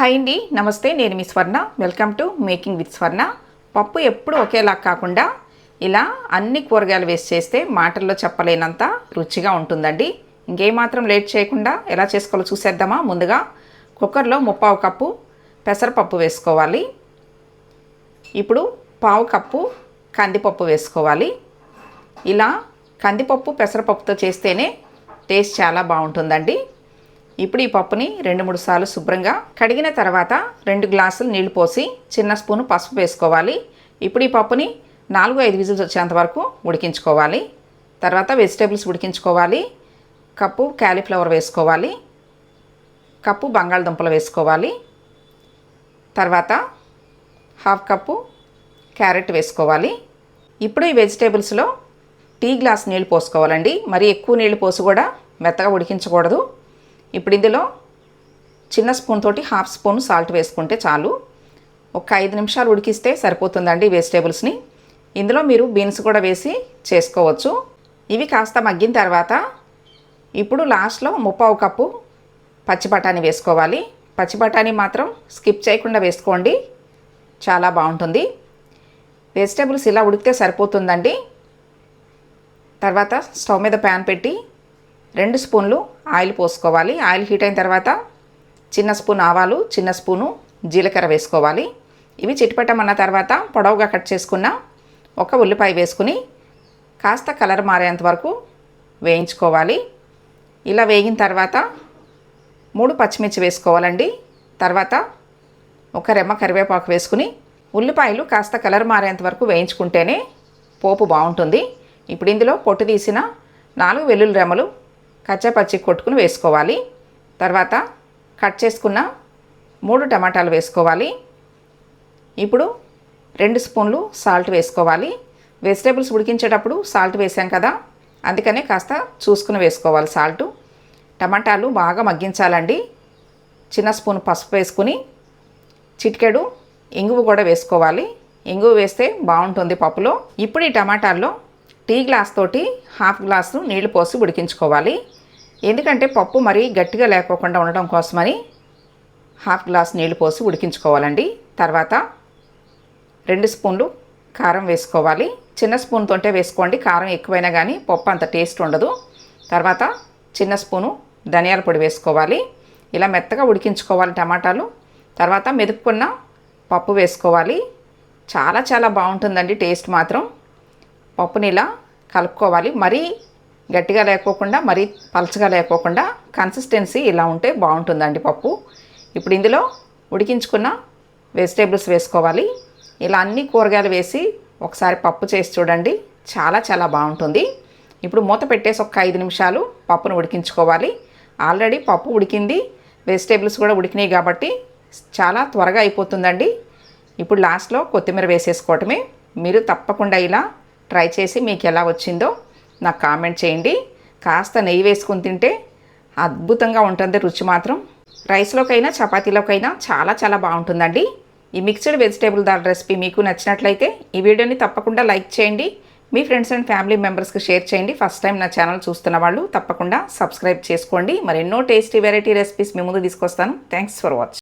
Hi అండి నమస్తే నేను మీ Swarna. Welcome to making with Swarna పప్పు ఎప్పుడు ఒకేలా కాకుండా ఇలా అన్ని కూరగాయలు వేసి చేస్తే మాటల్లో చెప్పలేనంత రుచిగా ఉంటుందండి. ఇంకేమాత్రం లేట్ చేయకుండా ఎలా చేసుకోవాలో చూసేద్దామా? ముందుగా కుక్కర్లో ముప్పావు కప్పు పెసరపప్పు వేసుకోవాలి. ఇప్పుడు పావు కప్పు కందిపప్పు వేసుకోవాలి. ఇలా కందిపప్పు పెసరపప్పుతో చేస్తేనే టేస్ట్ చాలా బాగుంటుందండి. ఇప్పుడు ఈ పప్పుని రెండు మూడు సార్లు శుభ్రంగా కడిగిన తర్వాత రెండు గ్లాసులు నీళ్ళు పోసి చిన్న స్పూను పసుపు వేసుకోవాలి. ఇప్పుడు ఈ పప్పుని నాలుగు ఐదు విజిల్స్ వచ్చేంత వరకు ఉడికించుకోవాలి. తర్వాత వెజిటేబుల్స్ ఉడికించుకోవాలి. కప్పు క్యాలీఫ్లవర్ వేసుకోవాలి. కప్పు బంగాళదుంపలు వేసుకోవాలి. తర్వాత హాఫ్ కప్పు క్యారెట్ వేసుకోవాలి. ఇప్పుడు ఈ వెజిటేబుల్స్లో టీ గ్లాస్ నీళ్ళు పోసుకోవాలండి. మరి ఎక్కువ నీళ్ళు పోసి కూడా మెత్తగా ఉడికించకూడదు. ఇప్పుడు ఇందులో చిన్న స్పూన్ తోటి హాఫ్ స్పూన్ సాల్ట్ వేసుకుంటే చాలు. ఒక ఐదు నిమిషాలు ఉడికిస్తే సరిపోతుందండి వెజిటేబుల్స్ని. ఇందులో మీరు బీన్స్ కూడా వేసి చేసుకోవచ్చు. ఇవి కాస్త మగ్గిన తర్వాత ఇప్పుడు లాస్ట్లో ముప్పావు కప్పు పచ్చి బఠానీ వేసుకోవాలి. పచ్చి బఠానీ మాత్రం స్కిప్ చేయకుండా వేసుకోండి. చాలా బాగుంటుంది. వెజిటేబుల్స్ ఇలా ఉడికితే సరిపోతుందండి. తర్వాత స్టవ్ మీద ప్యాన్ పెట్టి రెండు స్పూన్లు ఆయిల్ పోసుకోవాలి. ఆయిల్ హీట్ అయిన తర్వాత చిన్న స్పూన్ ఆవాలు చిన్న స్పూను జీలకర్ర వేసుకోవాలి. ఇవి చిటిపెట్టమన్న తర్వాత పొడవుగా కట్ చేసుకున్న ఒక ఉల్లిపాయ వేసుకుని కాస్త కలర్ మారేంత వరకు వేయించుకోవాలి. ఇలా వేగిన తర్వాత మూడు పచ్చిమిర్చి వేసుకోవాలండి. తర్వాత ఒక రెమ్మ కరివేపాకు వేసుకుని ఉల్లిపాయలు కాస్త కలర్ మారేంత వరకు వేయించుకుంటేనే పోపు బాగుంటుంది. ఇప్పుడు ఇందులో పొట్టు తీసిన నాలుగు వెల్లుల్లి రెమ్మలు కచ్చపచ్చి కొట్టుకుని వేసుకోవాలి. తర్వాత కట్ చేసుకున్న మూడు టమాటాలు వేసుకోవాలి. ఇప్పుడు రెండు స్పూన్లు సాల్ట్ వేసుకోవాలి. వెజిటేబుల్స్ ఉడికించేటప్పుడు సాల్ట్ వేసాం కదా అందుకనే కాస్త చూసుకుని వేసుకోవాలి సాల్టు. టమాటాలు బాగా మగ్గించాలండి. చిన్న స్పూన్ పసుపు వేసుకుని చిటికెడు ఇంగువ కూడా వేసుకోవాలి. ఇంగువ వేస్తే బాగుంటుంది పప్పులో. ఇప్పుడు ఈ టమాటాల్లో టీ గ్లాస్ తోటి హాఫ్ గ్లాసు నీళ్ళు పోసి ఉడికించుకోవాలి. ఎందుకంటే పప్పు మరీ గట్టిగా లేకోకుండా ఉండడం కోసమని హాఫ్ గ్లాస్ నీళ్ళు పోసి ఉడికించుకోవాలండి. తర్వాత రెండు స్పూన్లు కారం వేసుకోవాలి. చిన్న స్పూన్ తోటే వేసుకోండి. కారం ఎక్కువైనా కానీ పప్పు అంత టేస్ట్ ఉండదు. తర్వాత చిన్న స్పూను ధనియాల పొడి వేసుకోవాలి. ఇలా మెత్తగా ఉడికించుకోవాలి టమాటాలు. తర్వాత మెదుపుకున్న పప్పు వేసుకోవాలి. చాలా చాలా బాగుంటుందండి టేస్ట్ మాత్రం. పప్పుని ఇలా కలుపుకోవాలి. మరీ గట్టిగా లేకోకుండా మరీ పలచగా లేకోకుండా కన్సిస్టెన్సీ ఇలా ఉంటే బాగుంటుందండి పప్పు. ఇప్పుడు ఇందులో ఉడికించుకున్న వెజిటేబుల్స్ వేసుకోవాలి. ఇలా అన్ని కూరగాయలు వేసి ఒకసారి పప్పు చేసి చూడండి. చాలా చాలా బాగుంటుంది. ఇప్పుడు మూత పెట్టేసి ఒక ఐదు నిమిషాలు పప్పును ఉడికించుకోవాలి. ఆల్రెడీ పప్పు ఉడికింది. వెజిటేబుల్స్ కూడా ఉడికినాయి కాబట్టి చాలా త్వరగా అయిపోతుందండి. ఇప్పుడు లాస్ట్లో కొత్తిమీర వేసేసుకోవటమే. మీరు తప్పకుండా ఇలా ట్రై చేసి మీకు ఎలా వచ్చిందో నాకు కామెంట్ చేయండి. కాస్త నెయ్యి వేసుకుని తింటే అద్భుతంగా ఉంటుంది రుచి మాత్రం. రైస్లోకైనా చపాతీలోకైనా చాలా చాలా బాగుంటుందండి. ఈ మిక్స్డ్ వెజిటేబుల్ దాల్ రెసిపీ మీకు నచ్చినట్లయితే ఈ వీడియోని తప్పకుండా లైక్ చేయండి. మీ ఫ్రెండ్స్ అండ్ ఫ్యామిలీ మెంబర్స్కి షేర్ చేయండి. ఫస్ట్ టైం నా ఛానల్ చూస్తున్న వాళ్ళు తప్పకుండా సబ్స్క్రైబ్ చేసుకోండి. మరి ఎన్నో టేస్టీ వెరైటీ రెసిపీస్ మీ ముందు తీసుకొస్తాను. Thanks for watch.